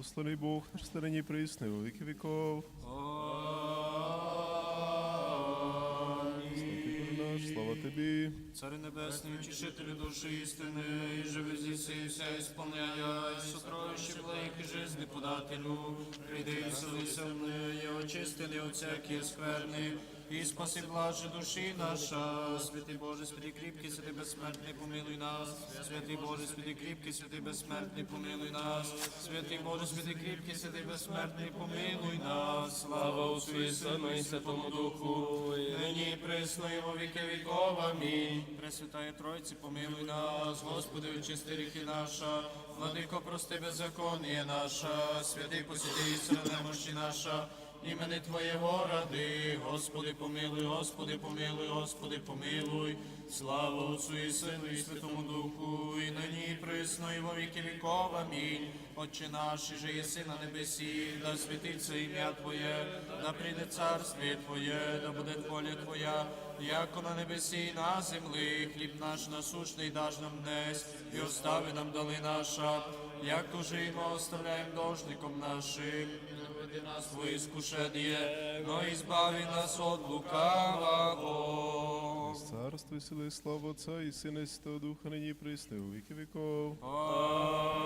Благословений Бог, наш старині присний, у віки віков. Слава тобі. Цари небесний, утішителю душі істини, і живи зіси, і вся ісполняя, і сотроючи блик жизни подателю, прийди і вселися в неї, очисти не от всякі скверни, і спаси блаже душі наша. Святий Боже, святий кріпкий, святий безсмертний, помилуй нас. Святий Боже, святий кріпкий, святий безсмертний, помилуй нас. Святий Боже, святий кріпкий, святий безсмертний, помилуй нас. Слава Отцю і Сину і Святому Духу, і нині і присно, і во віки віков. Амінь. Пресвятає Тройці, помилуй нас, Господи, очисти ріхи наша, владико, прости беззаконніє наша, святий посіди істина немощі наша, імени Твоєго ради, Господи, помилуй, Господи, помилуй, Господи, помилуй, слава Отцу і Сину і Святому Духу, і нині і присно, і во віки віков. Амінь. Отче наш, і же єси на небесі, да святиться ім'я Твоє, да прийде царствіє Твоє, да буде воля Твоя, яко на небесі і на землі, хліб наш насущний даж нам днес, і остави нам дали наша, як уже і ми оставляємо должником нашим, приведи нас в искушение, но избави нас от лукавого. Царство и силы и слава Отца и Сына и Святого Духа, ныне и пресны, у веки веков. Аминь.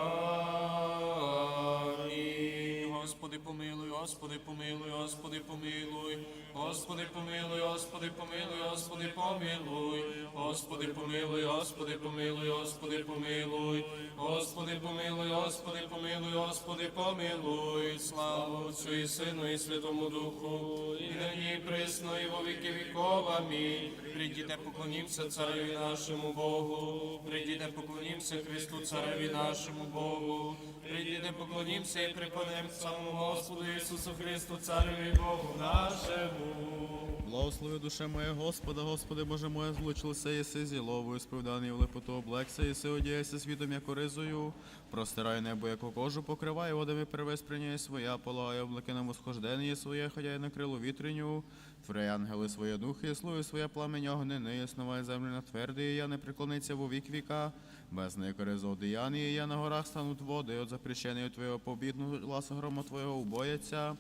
Господи, помилуй, Господи, помилуй, Господи, помилуй, Господи, помилуй, Господи, помилуй, Господи, помилуй, Господи, помилуй, Господи, помилуй, Господи, помилуй, Господи, помилуй, Господи, помилуй, Господи, помилуй, слава Отцю і Сину і Святому Духу, і нині і присно, і во віки віков. Амінь. Прийдіте, поклонімся цареві нашому Богу, прийдіте, поклонімся Христу, цареві нашому Богу, прийдіте, поклонімся і припадемо самому Господу Ісусу Христу, цареві Богу нашому. Благослови душе моє Господа, Господи Боже моє, злучилося єси зіловою, сповіданий в лепоту облекся, єси одіяйся світом, як оризою, простирай небо, як кожу, покривай водами первес приняй своя, полагай облаки на восхождення своє, ходяй на крилу вітреню, твори ангели своє духи, слуги своє пламення огнени, основай землю на твердий, я не преклониться во вік віка, без неї зодіяні, я на горах стануть води, от запрещений твоєго побідну, ласа грома твоєго убояться.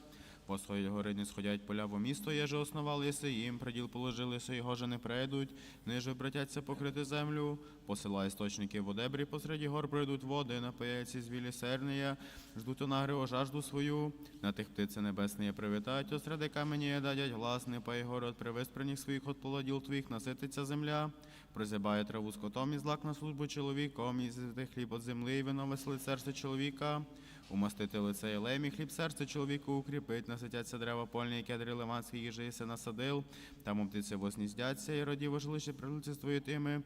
Посходять гори, не сходять поля, бо місто єже основали єси їм, приділ положилися, його же не прийдуть, ниже братяться покрити землю, посила істочники в одебрі, посереді гор пройдуть води, напияться звілі серния, ждуть онагри жажду свою, на тих птиці небесні привітають, осреди камені дадять глас, не пай город, привез при них своїх от полоділ твоїх, насититься земля, призибає траву скотом і злак на службу чоловіком, і хліб от земли, і вино веселить серце чоловіка. Умастити лице Єлемі, хліб серце чоловіку укріпить, наситяться дерева польні, які кедри лиманські їжі єси насадив, там у птиці возніздяться, і роді вожилище прилиці твоїтими.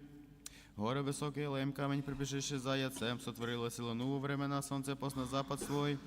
Горе високе, Єлем, камінь прибіжище за яцем, сотворило силану у времена, сонце пос на запад свой.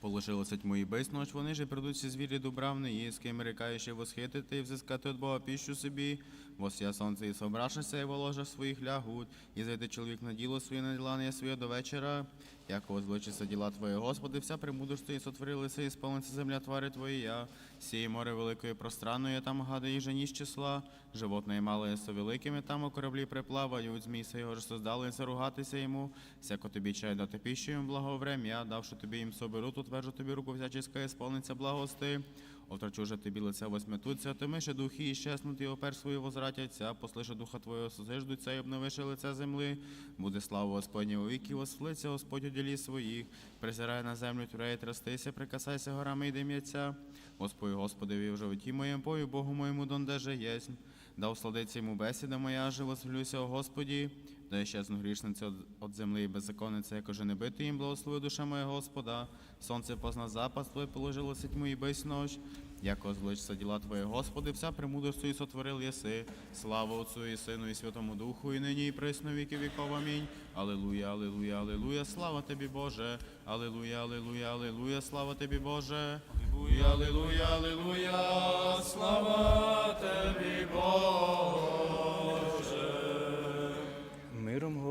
Положилося тьму і без ночь, вони ж і придуть всі звірі дубравни, і з ким рікаючи восхитити і взискати від Бога піщу собі. Восya сонце і собрашися, і воложа своїх лягуть, і зайде чоловік на діло своє, на ділання своє до вечора. Як возвичиться діла Твої, Господи, вся премудрості і сотворилися, і сповниться земля твари Твоя. Сіє море великої пространної, там гади їжа ніж числа. Животне мале со великими, там у кораблі приплавають, змійся його ж создали, і заругатися йому. Всяко тобі чай дати піщу їм благоврем'я, давши тобі їм соберу, тут утвержу тобі руку всяческа, і сповниться благости. Отрачу же тобі лице восьметуться, тими ще духи і щеснуть, і опер свої возвратяться, послише духа твого созиждуться, і обновиши лице земли. Буде слава Господня у віки, восфлиться Господь у ділі своїх. Призирай на землю, тюреє трястися, прикасайся горами і дим'яться. Господи, Господи, в животі моєм пою, Богу моєму дондеже єсть. Дав сладиться йому бесіда моя, же восхвалюся, о Господі, да щезну грішниці от, от землі і беззаконниця, як уже не бити їм, благослови душа моя Господа. Сонце позна запад Твоє положилося тьму і без ночь. Як озвличся діла Твоє, Господи, вся премудростю і сотворил єси. Слава Отцю і Сину і Святому Духу, і нині, і присно віки віков. Амінь. Алілуя, алілуя, алілуя, слава Тобі, Боже. Алілуя, алілуя, алілуя, слава Тобі, Боже. Алілуя, алілуя, алілуя, слава Тобі, Боже.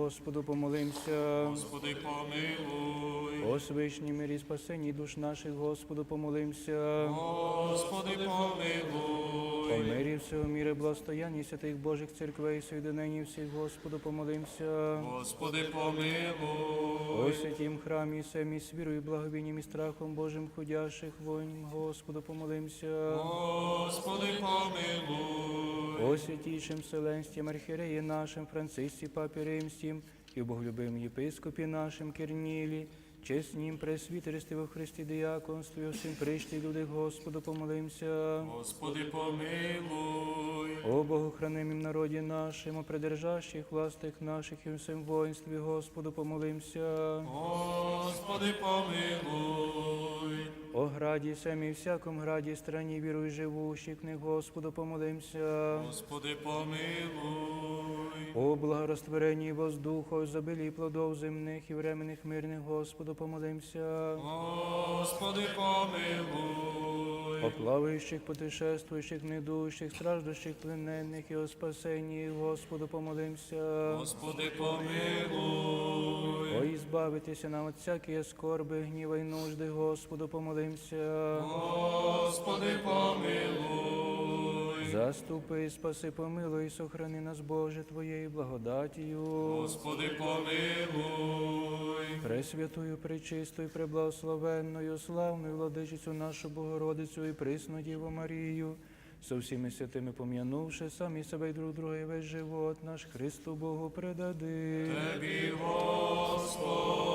Господу помолимся. Господи, помилуй. О свишній мирі спасенні душ наших, Господу помолимся. Господи, О помилуй. мирі всього міра, благостоянні святих Божих церквей, соєдиненні всіх, Господу помолимся. Господи, помилуй. О святім храмі, семі з вірою, благовінням і страхом Божим ходящих воїн, Господу помолимся. Господи, помилуй. О святійшим Вселенстім архіреї нашим, Францисці, Папі Римським, і боголюбим єпископі нашим Кернілі, чеснім пресвітерстві во Христі діяконстві, усім прийшли люди, Господу помолимся. Господи, помилуй. О богохранимім народі нашим, о придержащих властих наших і всім воїнстві, Господу помолимся. Господи, помилуй. О граді семі, всяком граді, страні віруй живущих, них, Господу помолимся. Господи, помилуй. О благорастворенні воздуху, забилі плодов земних і временних мирних, Господу помолимся. Господи, помилуй. О плаваючих, путешествуючих, недущих, страждущих, плененних і о спасенні, Господу помолимся. Господи, помилуй. О, ізбавитися нам от всякої скорби, гніва й нужди, Господу помолимся. Господи, помилуй. Заступи, спаси, помилуй, сохрани нас, Боже, Твоєю благодатію. Господи, помилуй. Пресвятую, пречистою, преблагословенною, славною владичицю нашу Богородицю і присну Діву Марію, со всіми святими пом'янувши самі себе й друг друга, і весь живот наш Христу Богу предади. Тебі, Господи.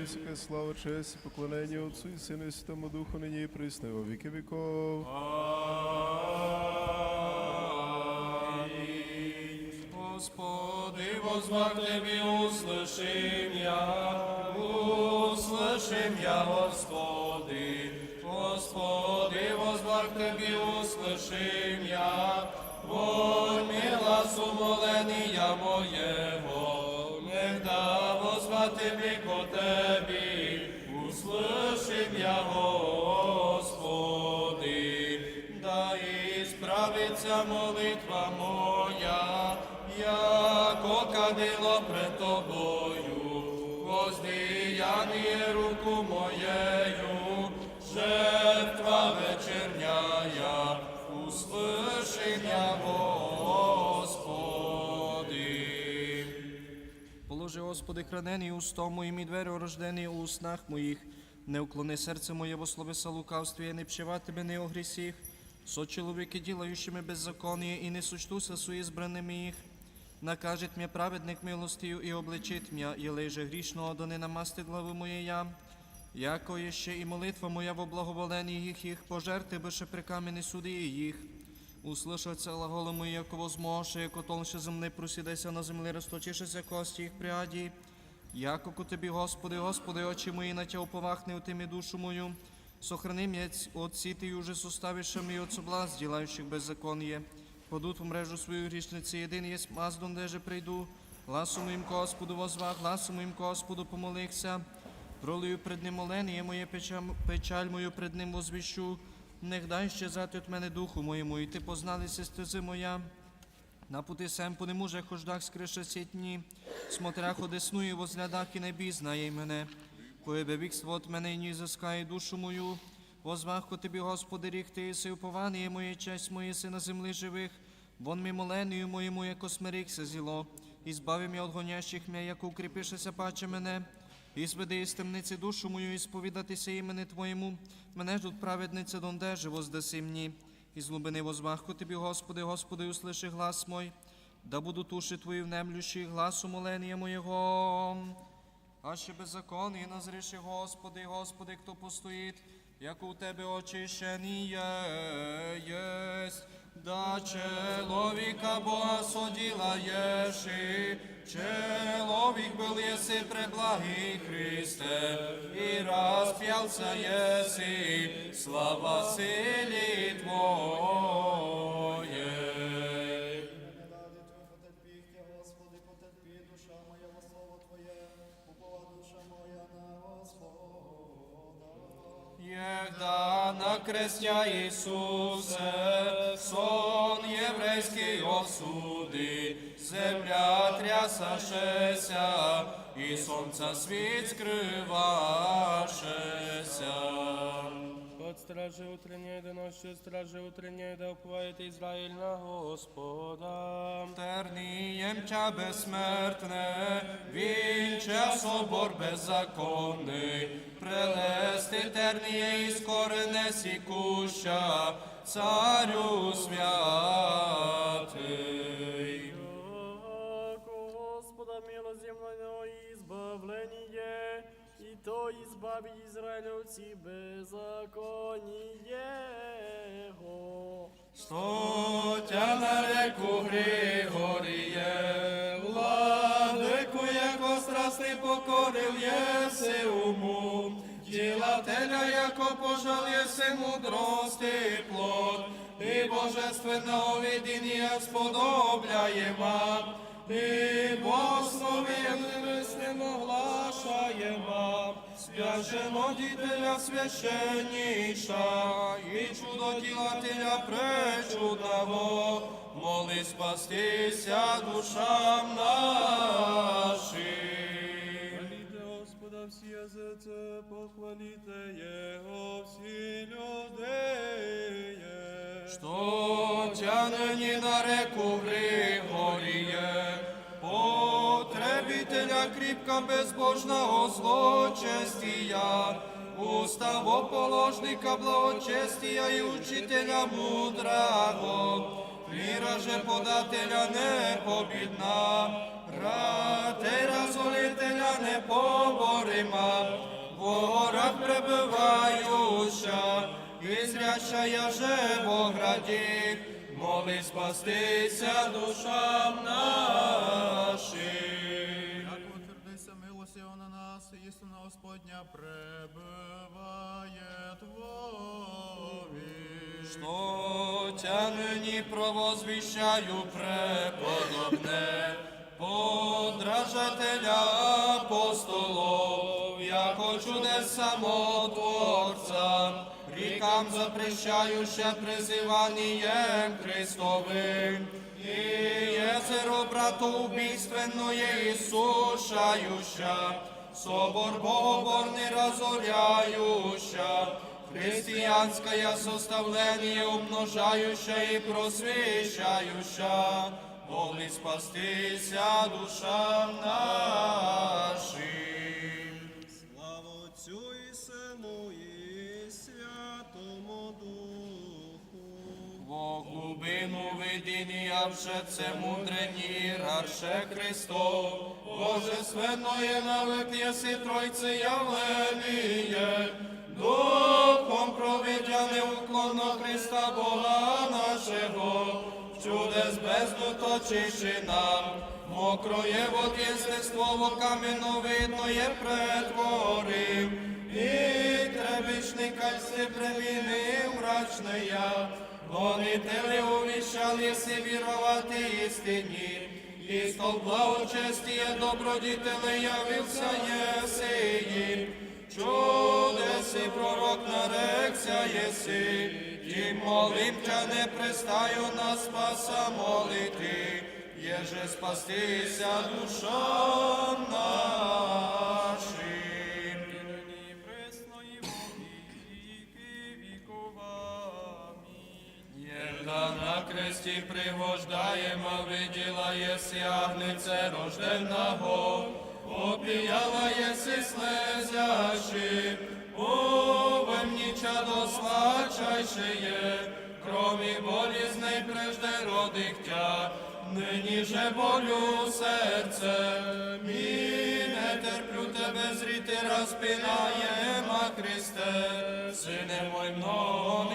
Висока слава, честь і поклонення Отцу і Сину і Святому Духу, нині і присно, і во віки віков. Амінь. Господи, возвах Тебе, услышим я, услышим я, Господи. Господи, возвах Тебе, услышим я, вонь глаз умоления моего, негда возвах Тебе ко Тебе, услышим я, Господи. Да исправится молитва моя, яко кадило пред Тобою, воздеяние руку моею, жертва вечерняя, услыши Господи. Положи, Господи, хранені устом моїм і двері рождені у устнах моїх. Не уклони серце моє во словеса лукавстві, і не пчевати мене о грісіх. Со чоловіки, ділаючими беззаконие, і не сочтуся су избраними їх. Накажет м'я праведник милостию і обличить м'я, єлей же грішного, не намастить главу моєя. Яко є ще і молитва моя во благоволенні їх, їх пожерти беше при камені суди їх. Услышаться глаголи мої, яко возможе, яко толще земли просідеся на землі, розточишеся кості їх пряді. Яко ко тобі, Господи, Господи, очі мої на тя уповахни у тими душу мою. Сохрани м'яць от сіти уже суставішами і от соблазн, ділаючих беззаконие. Подут в мрежу свою грішниці, єдин є маздом, де же прийду. Гласу моїм Господу возвах, гласу моїм Господу помолився. Пролию пред ним молення моє, печаль, мою пред ним возвіщу. Не дай ще зати от мене духу моєму, і ти позналися стези моя. На пути сем по нему же хождах скрише сітні, смотрях одесну возглядах і не бізнає мене. Поєбе бігство от мене і ні заскає душу мою. Возвах ко тобі, Господи, рік ти єси уповання моє, честь моє си на землі живих. Вон ми моленію моєму, яко смирихся зіло. І збави м'я от гонящих м'я, яко укріпишеся паче мене. І зведи із темниці душу мою, і сповідатися імені Твоєму. Мене ждуть праведниця, донде живо здаси мені. І з глибини возвахку Тобі, Господи, Господи, услиши глас мой, да буду туші Твої внемлющі гласу молення моєго. А ще беззаконний назріши, Господи, Господи, хто постоїть, як у Тебе очищені єсть. Да чоловіка Бога судила єши, чоловік був єси преблагий Христе, і розп'явся єси, слава силі Твоєй. Єгда на крестя Ісусе, сон єврейський осуди, земля трясашеся, і сонця світ скривашеся. От стражи утренней до ночи, стражи утренней, да уповает Израиль на Господа. Тернієм тя безсмертне, вінча собор беззаконний, прелести терніє і скорене сікуща, царю святий. Яко Господа милоземного избавление, и то избави Израилевцы беззаконие. Стотя на реку Григоріє, владику, яко страсти покорив єси уму, ділателя, яко пожал єси мудрости плод, і божественного відіння сподобляєма, і Богослов'ям небесним оглашаєма, свяжемо дітеля священніша, і чудоділателя пречудного, моли спастися душам нашим. Хвалите Господа всі язиці, похвалите Його всі люди. Що тянені на реку Григоріє, потребителя кріпка безбожного злочестія, уставоположника благочестія і учителя мудрого, віра же подателя непобідна, ратера золителя непоборима, в горах пребиваюча, і зрячая же Бограді, моли спастися душам нашим. Господня пребиває Твові. Что тя нині провозвіщаю преподобне, подражателя апостолов, яко чудес самотворця, рікам запрещающе призиванієм Христовим, і єзеро братоубійственное Ісушающа, собор богоборний разоряюща, християнская составление умножающая и просвещающа, моли спастися душам нашим. Во глубину видіння вше мудрені рарше Христов, Божественное навек єси Тройце явление, Духом проведя неуклонно Христа Бога нашого, чудес бездну точиши нам, мокроє вод єстество каменовидное претворив, і требичний кальці премінив мрачная, вони теле увіщали си вірувати істині, і стол благочестія добродітеле явився єси Чудеси пророк нарекся єси, і молим не пристаю на спаса молити, єже спастися душам нашим. Єда на кресті пригождаємо, виділа єси агнеце рожденого, опіяла єси слезяши, увемніча до свачайшеє, кромі болізней прежде родихтя, нині же болю серце, мі не терплю тебе зріти, розпинаєм, Христе, сине мой много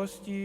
miłości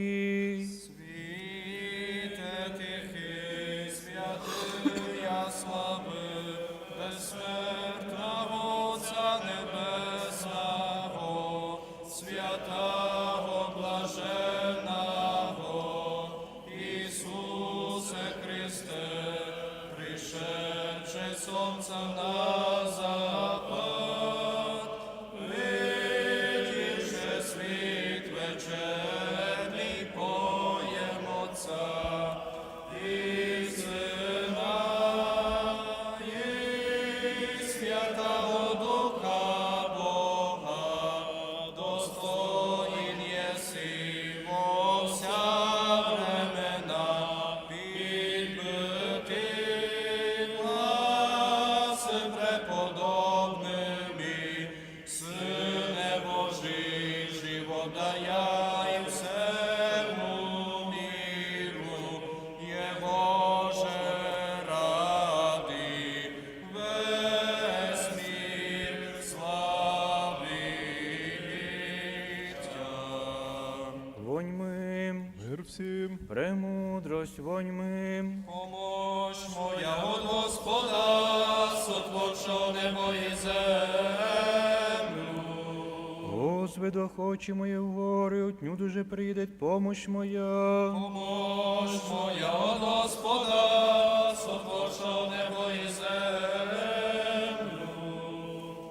Господи, охочі моє в гори, отню дуже прийде помощ моя. Помощ моя от Господа, сотворчо небо і землю.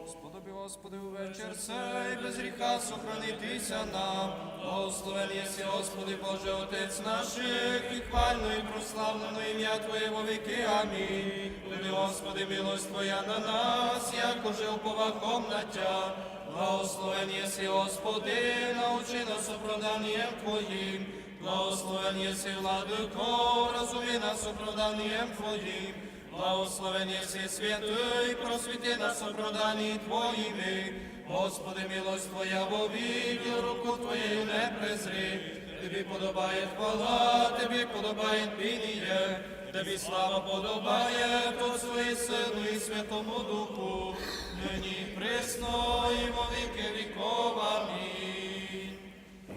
Сподоби, Господи, увечір цей, без гріха сохранитися нам. Благословен єси, Господи, Боже, Отець наших, і хвально і прославлено ім'я Твоє во віки. Амінь. Люди, Господи, милость Твоя на нас, як уже уповахом на Тя. Благословен єси, Господи, научи нас оправданням Твоїм. Благословен єси, владико, розуми нас оправданням Твоїм. Благословен єси святий, просвіти нас оправданні Твоїми. Господи, милость Твоя вовік, руку Твоєю не презри. Тобі подобає хвала, Тобі подобає пініє, Тобі слава подобає, Отцу і Сину і Святому Духу, нині і присно, і во віки віков.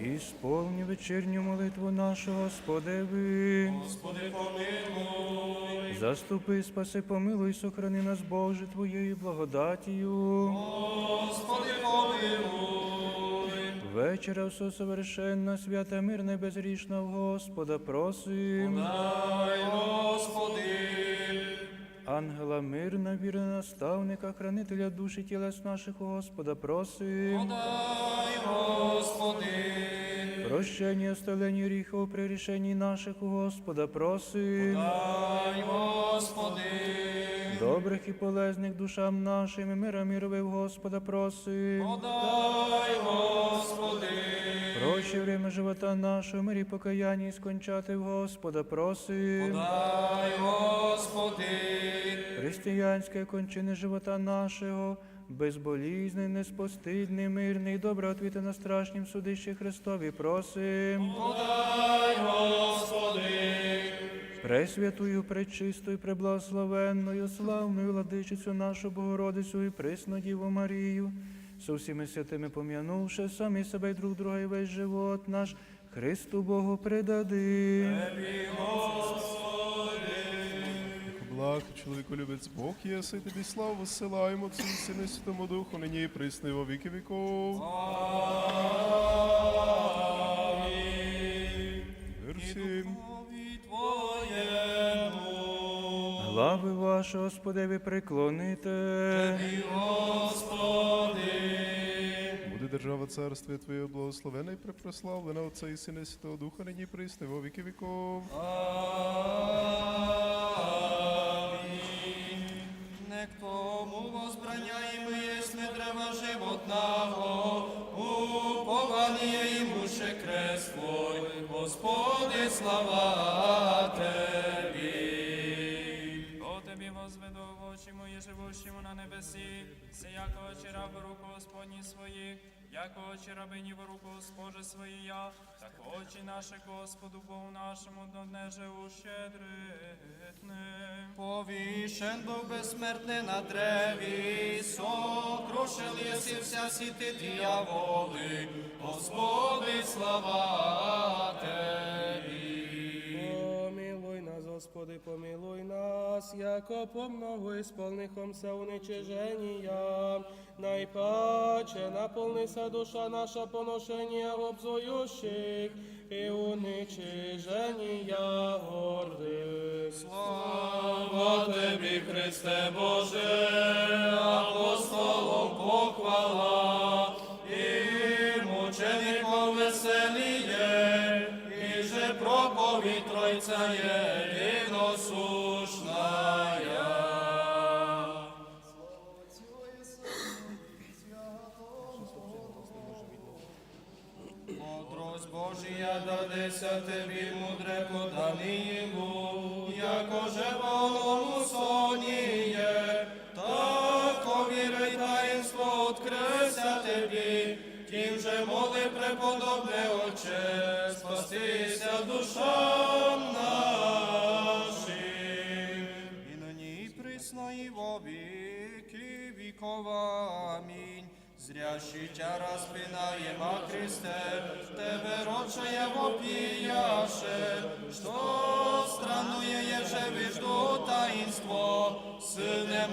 І сповні вечірню молитву нашу, Господеви. Господи, помилуй. Заступи, спаси, помилуй, сохрани нас, Боже, Твоєю благодатію. Господи, помилуй. Вечора все совершенна, свята, мирна, і безрішна в Господа просим. Дай, Господи. Ангела мирна, вірна наставника, хранителя душі тілес наших Господа просим. Подай, Господи. Прощення, оставлення гріхов при рішенні наших Господа просим. Подай, Господи. Добрих і полезних душам нашим, і мира мірове Господа просим. Подай, Господи. Проще время живота нашого, мирі покаяння і скончати в Господа просим. Дай, Господи. Християнське кончини живота нашого, безболізний, неспостидний, мирний, добре отвіти на страшнім судищі Христові просим. Подай, Господи. Пресвятую, пречистою, преблагословенною, славною владичицю нашу Богородицю і присну Діву Марію, со всіми святими пом'янувши самі себе й друг друга і весь живот наш, Христу Богу предадим. Благ, чоловіку любець Бог єси, тобі славу висилаємо, і Сину Святому Духу, нині і присно, і во віки віков. Мир Глави ваші, Господеві, приклоните. І, Господи. Буде держава царствія Твоє благословена і препрославлена Отця і Сина і Святого Духа, нині і во віки віков. Амінь. Не к тому возбраняємо єсть не древа животного, уповання йому ще крест Твой, Господи, слава Тебі. Живущому на небесі, се яко очі раби руку Господні свої, яко очі рабині в руку Госпоже своїя, так очі наші Господу Богу нашому до днеже ущедритне. Повішен був безсмертний на древі, сокрушил єси вся сіти діяволи, Господи, слава Тебі. Господи, помилуй нас, яко помногу ісполнихомся уничиження, найпаче наполнися душа наша поношення обзующих і уничиження гордих. Слава Тебі, Христе Боже, апостолом похвала, і мучеником веселіє, і же проповідь Тройця єдиносушная. Божія дадеся тобі, мудре поданиєму, яко же волому соніє, тако віри таїнство откреся тобі, тим же моли преподобне Отче, спастися душам І нині і присно, і во віки вікова. Амінь. Зрящий тя распинаем, а Христе, Тебе рочая вопияше, что странное еже вижду таинство. Сыне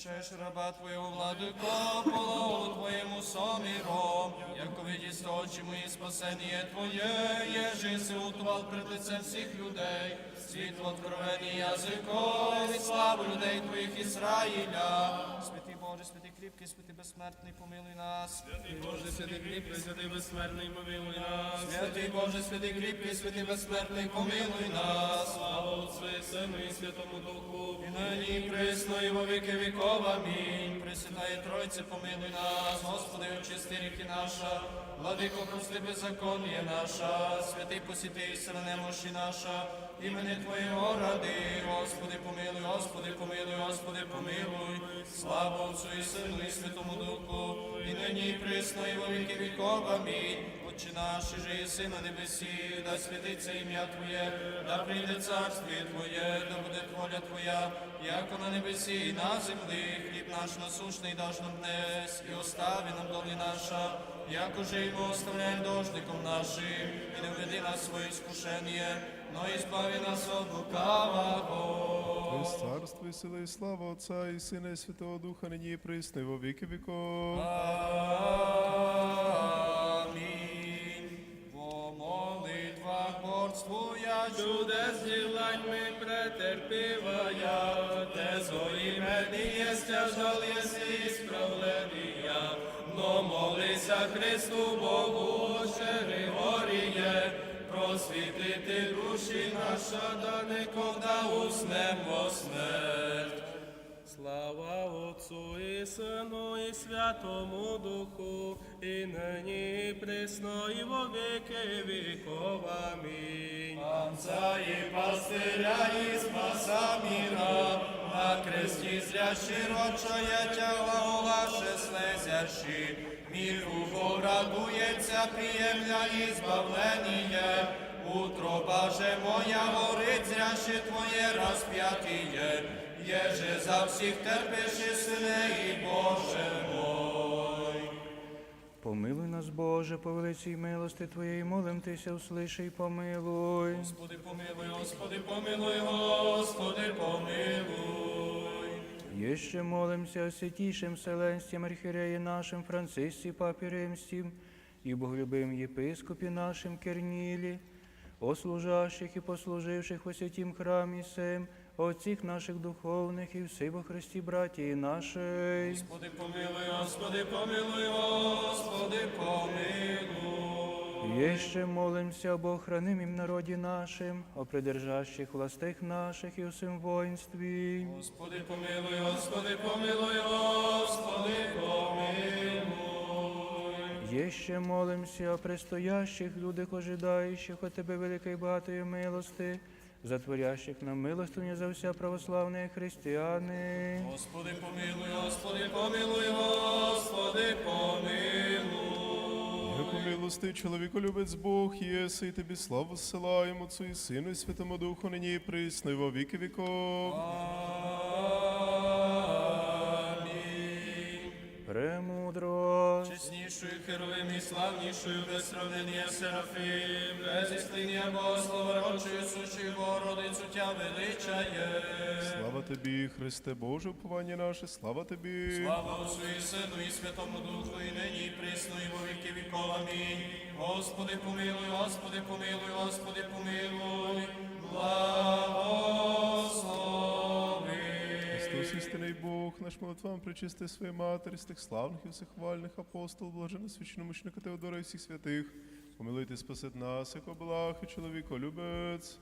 Відпущаєш раба Твоєго, владико, полову Твоєму соміром, яко видість очі мої спасення Твоє, єжи си утував пред лицем всіх людей, світло откровені язиком, і славу людей Твоїх Ізраїля. Святий Боже, святий кріпкий, святий безсмертний, помилуй нас. Святий Боже, святий кріпкий, святий безсмертний, помилуй нас. Святий Боже, святий кріпкий, святий безсмертний, помилуй нас. Слава Отцу і Сину і Святому Духу. І нині присно, і во віки віков. Амінь. Пресвятає Тройце, помилуй нас, Господи, очисти ріки наша, владико, прости беззаконня наша, святий посіти, сила немощі наша, імені Твоєго ради, Господи, помилуй, Господи, помилуй, Господи, помилуй, слава Отцу і Сину і Святому Духу, і нині і присно, і во віки віков. Амінь. Отче наш, же єси на небесі, да святиться ім'я Твоє, да прийде царствіє Твоє, да буде воля Твоя, яко на небесі і на землі, хліб наш насушний даш нам днес, і остави нам долі наша, яко же й ми оставляємо дождиком нашим, і не введи нас своє іскушення, но і збави нас от лукавого. Царство і сила і слава Отця і Сина і Святого Духа, нині і присно, во віки віков. Амінь. По молитвах борствуя Чудес ділань ми претерпівая, те зої мені є стяжал єси справлення, но молися Христу Богу, ще Григоріє, просвітити душі наша, да не ковда уснем во смерть. Слава Отцу і Сину і Святому Духу, і нині і присно, і во віки віков. Амінь. Панця і пастиря і спаса міра, на кресті зрящі, широчая тяга ваше слезящі, міру радується, приємля і збавлення. Утроба же моя горить, зряще Твоє розп'ятіє, Єже за всіх терпиш і сине і Боже. Помилуй нас, Боже, по великій милости Твоєї, молим Тися, услиши і помилуй. Господи, помилуй, Господи, помилуй, Господи, помилуй. Еще молимся о святейшем Вселенстве архиерее нашим Франциске Папе Римским и боголюбим епископе нашим Керниле, о служащих и послуживших во святім храмі сем, о наших духовних і всі во Христі братії нашей. Господи, помилуй, Господи, помилуй, Господи, помилуй. Еще молимся об охранимом народі нашим, о придержащих властях наших і усім воїнстві. Господи, помилуй, Господи, помилуй, Господи, помилуй. Еще молимся о предстоящих людях, ожидаючих от Тебе великої багатої милости, затворящих нам милостиня за вся православні християни. Господи, помилуй, Господи, помилуй, Господи, помилуй. Яку милости, чоловіку любець Бог, єси, і тобі славу зсилаємо Отцу і Сину і Святому Духу, нині і присно, і во віки віков. Амінь. Премудро. Чеснішою херовим і славнішою без сравнення Серафим, без істиння Богослова, рочою сущою Богородицю тя величає. Слава тобі, Христе Боже, уповання наше, слава тобі. Слава Отцу і Сину і Святому Духу, і нині, і присно, і во віки віков. Амінь. Господи, помилуй, Господи, помилуй, Господи, помилуй. Благослови. Христос, Бог, наш молитвам причисти своєї матері, з тих славних і всехвальних апостол, блаженно священномучника Теодора і всіх святих. Помилуйте, спасет нас, як облах і чоловіко любець.